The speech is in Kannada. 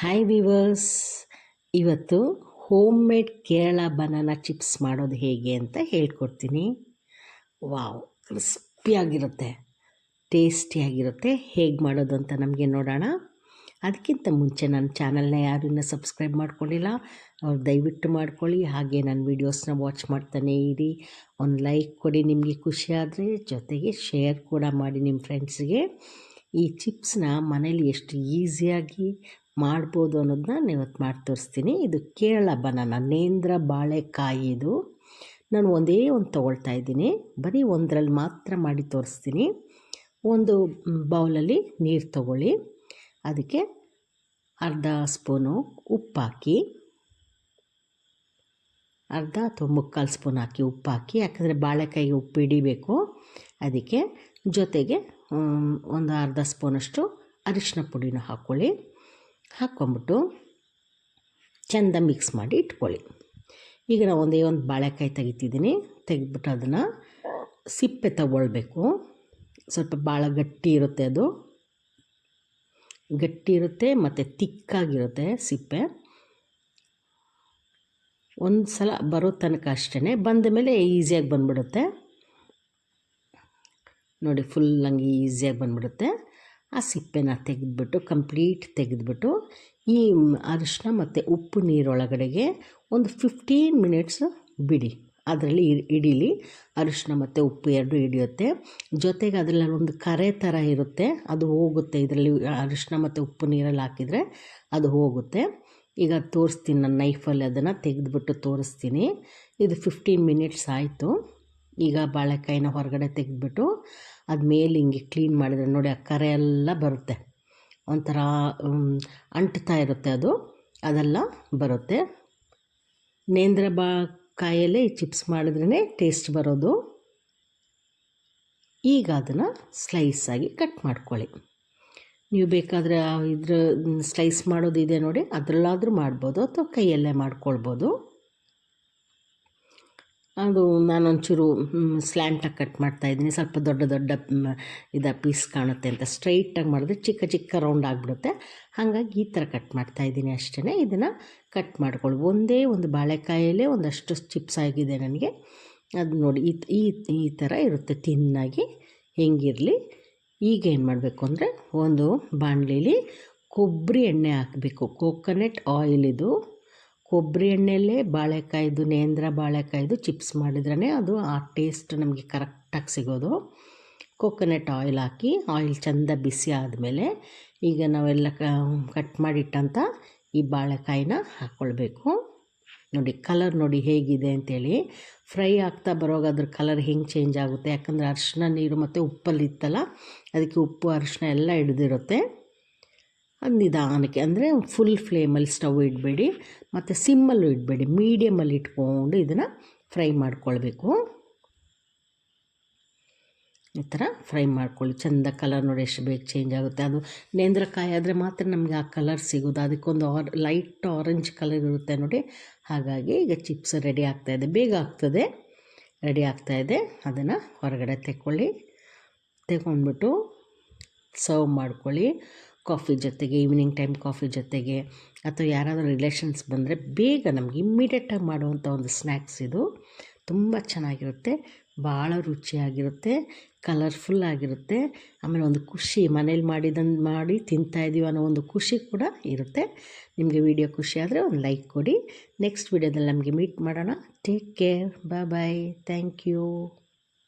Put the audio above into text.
ಹಾಯ್ ವಿವರ್ಸ್ ಇವತ್ತು home made Kerala banana chips ಮಾಡೋದು ಹೇಗೆ ಅಂತ ಹೇಳ್ಕೊಡ್ತೀನಿ. ವಾವ್ ಕ್ರಿಸ್ಪಿಯಾಗಿರುತ್ತೆ ಟೇಸ್ಟಿಯಾಗಿರುತ್ತೆ ಹೇಗೆ ಮಾಡೋದು ಅಂತ ನಮಗೆ ನೋಡೋಣ. ಅದಕ್ಕಿಂತ ಮುಂಚೆ ನನ್ನ ಚಾನಲ್ನ ಯಾರು ಇನ್ನೂ ಸಬ್ಸ್ಕ್ರೈಬ್ ಮಾಡ್ಕೊಂಡಿಲ್ಲ ಅವ್ರು ದಯವಿಟ್ಟು ಮಾಡ್ಕೊಳ್ಳಿ. ಹಾಗೆ ನನ್ನ ವೀಡಿಯೋಸ್ನ ವಾಚ್ ಮಾಡ್ತಾನೆ ಇರಿ. ಒಂದು ಲೈಕ್ ಕೊಡಿ ನಿಮಗೆ ಖುಷಿ ಆದರೆ, ಜೊತೆಗೆ ಶೇರ್ ಕೂಡ ಮಾಡಿ ನಿಮ್ಮ ಫ್ರೆಂಡ್ಸ್ಗೆ ಈ ಚಿಪ್ಸ್ನ ಮನೇಲಿ ಎಷ್ಟು ಈಸಿಯಾಗಿ ಮಾಡ್ಬೋದು ಅನ್ನೋದನ್ನ ನಾನು ಇವತ್ತು ಮಾಡಿ ತೋರಿಸ್ತೀನಿ ಇದು ಕೇರಳ ಬನಾನ, ನೇಂದ್ರ ಬಾಳೆಕಾಯಿ ಇದು. ನಾನು ಒಂದೇ ಒಂದು ತೊಗೊಳ್ತಾ ಇದ್ದೀನಿ. ಬರೀ ಒಂದರಲ್ಲಿ ಮಾತ್ರ ಮಾಡಿ ತೋರಿಸ್ತೀನಿ. ಒಂದು ಬೌಲಲ್ಲಿ ನೀರು ತಗೊಳ್ಳಿ. ಅದಕ್ಕೆ ಅರ್ಧ ಸ್ಪೂನು ಉಪ್ಪು ಹಾಕಿ ಅರ್ಧ ಅಥವಾ ಮುಕ್ಕಾಲು ಸ್ಪೂನ್ ಹಾಕಿ ಉಪ್ಪು ಹಾಕಿ ಯಾಕಂದರೆ ಬಾಳೆಕಾಯಿಗೆ ಉಪ್ಪು ಹಿಡಿಬೇಕು. ಅದಕ್ಕೆ ಜೊತೆಗೆ ಒಂದು ಅರ್ಧ ಸ್ಪೂನಷ್ಟು ಅರಿಶಿನ ಪುಡಿನೂ ಹಾಕ್ಕೊಳ್ಳಿ ಹಾಕ್ಕೊಂಬಿಟ್ಟು ಚೆಂದ ಮಿಕ್ಸ್ ಮಾಡಿ ಇಟ್ಕೊಳ್ಳಿ. ಈಗ ನಾವು ಒಂದೇ ಒಂದು ಬಾಳೆಕಾಯಿ ತೆಗಿತಿದ್ದೀನಿ. ತೆಗೆದ್ಬಿಟ್ಟು ಅದನ್ನು ಸಿಪ್ಪೆ ತಗೊಳ್ಬೇಕು. ಸ್ವಲ್ಪ ಭಾಳ ಗಟ್ಟಿ ಇರುತ್ತೆ ಅದು. ಗಟ್ಟಿ ಇರುತ್ತೆ ಮತ್ತು ತಿಕ್ಕಾಗಿರುತ್ತೆ ಸಿಪ್ಪೆ. ಒಂದು ಸಲ ಬರೋ ತನಕ ಅಷ್ಟೇ ಬಂದ ಮೇಲೆ ಈಸಿಯಾಗಿ ಬಂದ್ಬಿಡುತ್ತೆ. ನೋಡಿ, ಫುಲ್ ಹಂಗೆ ಈಸಿಯಾಗಿ ಬಂದ್ಬಿಡುತ್ತೆ. ಆ ಸಿಪ್ಪೆನ ತೆಗೆದ್ಬಿಟ್ಟು ಕಂಪ್ಲೀಟ್ ತೆಗೆದ್ಬಿಟ್ಟು ಈ ಅರಿಶಿನ ಮತ್ತು ಉಪ್ಪು ನೀರೊಳಗಡೆಗೆ ಒಂದು ಫಿಫ್ಟೀನ್ ಮಿನಿಟ್ಸ್ ಬಿಡಿ. ಅದರಲ್ಲಿ ಹಿಡೀಲಿ ಅರಿಶಿನ ಮತ್ತು ಉಪ್ಪು ಎರಡು ಹಿಡಿಯುತ್ತೆ. ಜೊತೆಗೆ ಅದರಲ್ಲಿ ಒಂದು ಕರೆ ಥರ ಇರುತ್ತೆ. ಅದು ಹೋಗುತ್ತೆ. ಇದರಲ್ಲಿ ಅರಿಶಿನ ಮತ್ತು ಉಪ್ಪು ನೀರಲ್ಲಿ ಹಾಕಿದರೆ ಅದು ಹೋಗುತ್ತೆ. ಈಗ ತೋರಿಸ್ತೀನಿ ನಾನು ನೈಫಲ್ಲಿ ಅದನ್ನು ತೆಗೆದ್ಬಿಟ್ಟು ತೋರಿಸ್ತೀನಿ. ಇದು ಫಿಫ್ಟೀನ್ ಮಿನಿಟ್ಸ್ ಆಯಿತು. ಈಗ ಬಾಳೆಕಾಯಿನ ಹೊರಗಡೆ ತೆಗೆದ್ಬಿಟ್ಟು ಅದು ಮೇಲೆ ಹಿಂಗೆ ಕ್ಲೀನ್ ಮಾಡಿದರೆ ನೋಡಿ ಆ ಕರೆ ಎಲ್ಲ ಬರುತ್ತೆ. ಒಂಥರ ಅಂಟ್ತಾ ಇರುತ್ತೆ ಅದು. ಅದೆಲ್ಲ ಬರುತ್ತೆ. ನೇಂದ್ರ ಬಾ ಕಾಯಲ್ಲೇ ಚಿಪ್ಸ್ ಮಾಡಿದ್ರೇ ಟೇಸ್ಟ್ ಬರೋದು. ಈಗ ಅದನ್ನು ಸ್ಲೈಸಾಗಿ ಕಟ್ ಮಾಡ್ಕೊಳ್ಳಿ. ನೀವು ಬೇಕಾದರೆ ಇದ್ರ ಸ್ಲೈಸ್ ಮಾಡೋದು ಇದೆ ನೋಡಿ, ಅದರಲ್ಲಾದರೂ ಮಾಡ್ಬೋದು ಅಥವಾ ಕೈಯಲ್ಲೇ ಮಾಡ್ಕೊಳ್ಬೋದು. ಅದು ನಾನೊಂಚೂರು ಸ್ಲ್ಯಾಂಟಾಗಿ ಕಟ್ ಮಾಡ್ತಾ ಇದ್ದೀನಿ. ಸ್ವಲ್ಪ ದೊಡ್ಡ ದೊಡ್ಡ ಇದು ಪೀಸ್ ಕಾಣುತ್ತೆ ಅಂತ. ಸ್ಟ್ರೈಟಾಗಿ ಮಾಡಿದ್ರೆ ಚಿಕ್ಕ ಚಿಕ್ಕ ರೌಂಡ್ ಆಗಿಬಿಡುತ್ತೆ. ಹಾಗಾಗಿ ಈ ಥರ ಕಟ್ ಮಾಡ್ತಾ ಇದ್ದೀನಿ ಅಷ್ಟೇ ಇದನ್ನು ಕಟ್ ಮಾಡ್ಕೊಳ್ಳಿ ಒಂದೇ ಒಂದು ಬಾಳೆಕಾಯಲ್ಲೇ ಒಂದಷ್ಟು ಚಿಪ್ಸ್ ಆಗಿದೆ ನನಗೆ. ಅದು ನೋಡಿ, ಈ ಈ ಈ ಥರ ಇರುತ್ತೆ ತಿನ್ನಾಗಿ. ಹೆಂಗಿರಲಿ? ಈಗ ಏನು ಮಾಡಬೇಕು ಅಂದರೆ ಒಂದು ಬಾಣಲಿಲಿ ಕೊಬ್ಬರಿ ಎಣ್ಣೆ ಹಾಕಬೇಕು. ಕೋಕೋನಟ್ ಆಯಿಲ್ ಇದು. ಕೊಬ್ಬರಿ ಎಣ್ಣೆಯಲ್ಲೇ ಬಾಳೆಕಾಯ್ದು, ನೇಂದ್ರ ಬಾಳೆಕಾಯ್ದು ಚಿಪ್ಸ್ ಮಾಡಿದ್ರೇ ಅದು ಆ ಟೇಸ್ಟ್ ನಮಗೆ ಕರೆಕ್ಟಾಗಿ ಸಿಗೋದು. ಕೊಕೊನೆಟ್ ಆಯಿಲ್ ಹಾಕಿ ಆಯಿಲ್ ಚೆಂದ ಬಿಸಿ ಆದಮೇಲೆ ಈಗ ನಾವೆಲ್ಲ ಕಟ್ ಮಾಡಿಟ್ಟಂಥ ಈ ಬಾಳೆಕಾಯಿನ ಹಾಕ್ಕೊಳ್ಬೇಕು ನೋಡಿ ಕಲರ್ ನೋಡಿ ಹೇಗಿದೆ ಅಂತೇಳಿ. ಫ್ರೈ ಆಗ್ತಾ ಬರೋವಾಗ ಅದ್ರ ಕಲರ್ ಹೆಂಗೆ ಚೇಂಜ್ ಆಗುತ್ತೆ? ಯಾಕಂದರೆ ಅರಿಶಿನ ನೀರು ಮತ್ತು ಉಪ್ಪಲ್ಲಿ ಇತ್ತಲ್ಲ ಅದಕ್ಕೆ ಉಪ್ಪು ಅರಿಶಿನ ಎಲ್ಲ ಹಿಡಿದಿರುತ್ತೆ. ನಿಧಾನಕ್ಕೆ ಅಂದರೆ ಫುಲ್ ಫ್ಲೇಮಲ್ಲಿ ಸ್ಟವ್ ಇಡಬೇಡಿ, ಮತ್ತು ಸಿಮ್ಮಲ್ಲೂ ಇಡಬೇಡಿ ಮೀಡಿಯಮಲ್ಲಿ ಇಟ್ಕೊಂಡು ಇದನ್ನು ಫ್ರೈ ಮಾಡ್ಕೊಳ್ಬೇಕು. ಈ ಥರ ಫ್ರೈ ಮಾಡ್ಕೊಳ್ಳಿ. ಚೆಂದ ಕಲರ್ ನೋಡಿ ಎಷ್ಟು ಬೇಗ ಚೇಂಜ್ ಆಗುತ್ತೆ. ಅದು ನೇಂದ್ರಕಾಯಿ ಆದರೆ ಮಾತ್ರ ನಮಗೆ ಆ ಕಲರ್ ಸಿಗೋದು ಅದಕ್ಕೊಂದು ಆರ್ ಲೈಟ್ ಆರೆಂಜ್ ಕಲರ್ ಇರುತ್ತೆ ನೋಡಿ. ಹಾಗಾಗಿ ಈಗ ಚಿಪ್ಸ್ ರೆಡಿ ಆಗ್ತಾಯಿದೆ ಬೇಗ ಆಗ್ತದೆ. ರೆಡಿ ಆಗ್ತಾಯಿದೆ ಅದನ್ನು ಹೊರಗಡೆ ತೆಕ್ಕೊಳ್ಳಿ. ತೆಗೊಂಡ್ಬಿಟ್ಟು ಸರ್ವ್ ಮಾಡ್ಕೊಳ್ಳಿ. ಕಾಫಿ ಜೊತೆಗೆ ಈವ್ನಿಂಗ್ ಟೈಮ್ ಕಾಫಿ ಜೊತೆಗೆ ಅಥವಾ ಯಾರಾದರೂ ರಿಲೇಷನ್ಸ್ ಬಂದರೆ ಬೇಗ ನಮಗೆ ಇಮ್ಮಿಡಿಯೇಟಾಗಿ ಮಾಡುವಂಥ ಒಂದು ಸ್ನ್ಯಾಕ್ಸ್ ಇದು. ತುಂಬ ಚೆನ್ನಾಗಿರುತ್ತೆ, ಭಾಳ ರುಚಿಯಾಗಿರುತ್ತೆ ಕಲರ್ಫುಲ್ ಆಗಿರುತ್ತೆ. ಆಮೇಲೆ ಒಂದು ಖುಷಿ, ಮನೇಲಿ ಮಾಡಿದಂದು ಮಾಡಿ ತಿಂತಾಯಿದ್ದೀವಿ ಅನ್ನೋ ಒಂದು ಖುಷಿ ಕೂಡ ಇರುತ್ತೆ. ನಿಮಗೆ ವಿಡಿಯೋ ಖುಷಿ ಆದರೆ ಒಂದು ಲೈಕ್ ಕೊಡಿ. ನೆಕ್ಸ್ಟ್ ವಿಡಿಯೋದಲ್ಲಿ ನಮಗೆ ಮೀಟ್ ಮಾಡೋಣ. Take care bye bye thank you